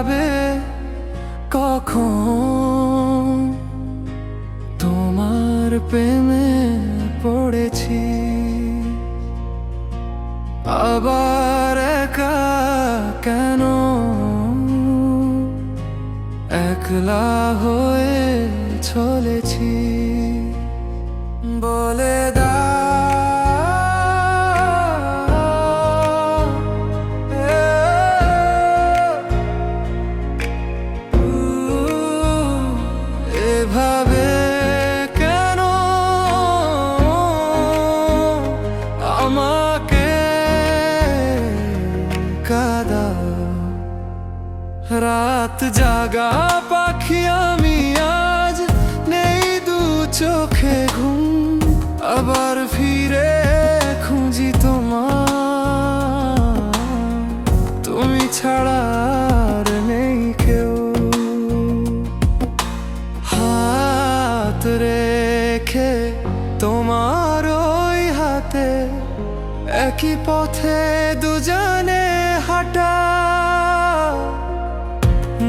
যাবে কখন? তোমার প্রেমে পড়েছি। আবার একা কেন? একলা হয়ে চলেছি। বলে কাদা। রাত জাগা পাখি আমি আজ নেই দু চোখে ঘুম। আবার ফিরে খুঁজি তোমার। তুমি ছাড়া নেই কেউ। হাত রেখে তোমার ওই হাতে একই পথে দুজনে হাঁটা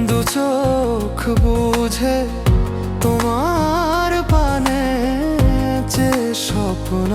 দু চোখ বুঝে তোমার পানে যে স্বপ্ন